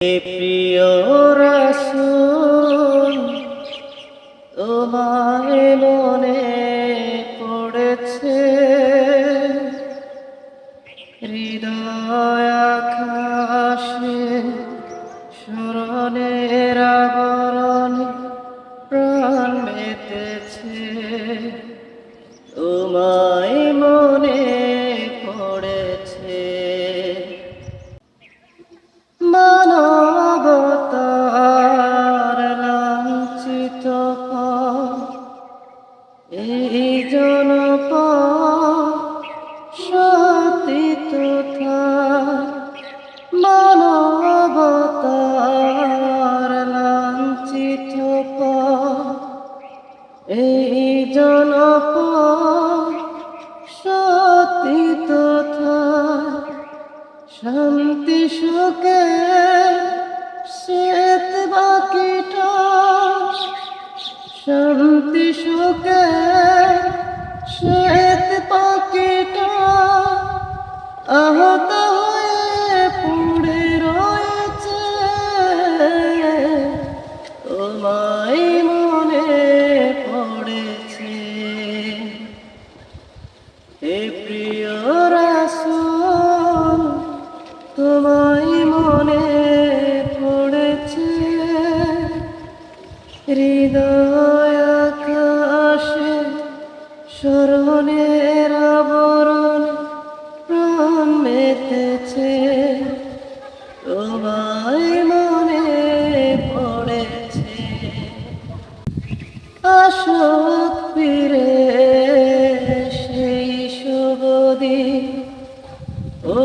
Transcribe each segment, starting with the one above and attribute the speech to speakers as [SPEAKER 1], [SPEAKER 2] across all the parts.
[SPEAKER 1] প্রিয় রাসুল তোমায় মনে পড়েছে হৃদয় আকাশে স্মরণের এই শান্তি শ্বেত বাকিটা শান্তি শুকে শ্বেত পাখিটা আহত তোমায় মনে পড়েছে। হৃদয় আকাশে স্মরণের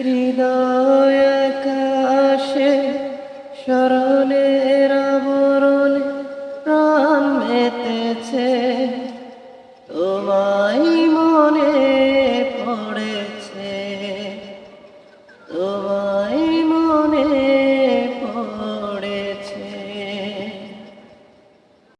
[SPEAKER 1] হৃদয় কাশে স্মরণের আবরণে প্রাণ মেতেছে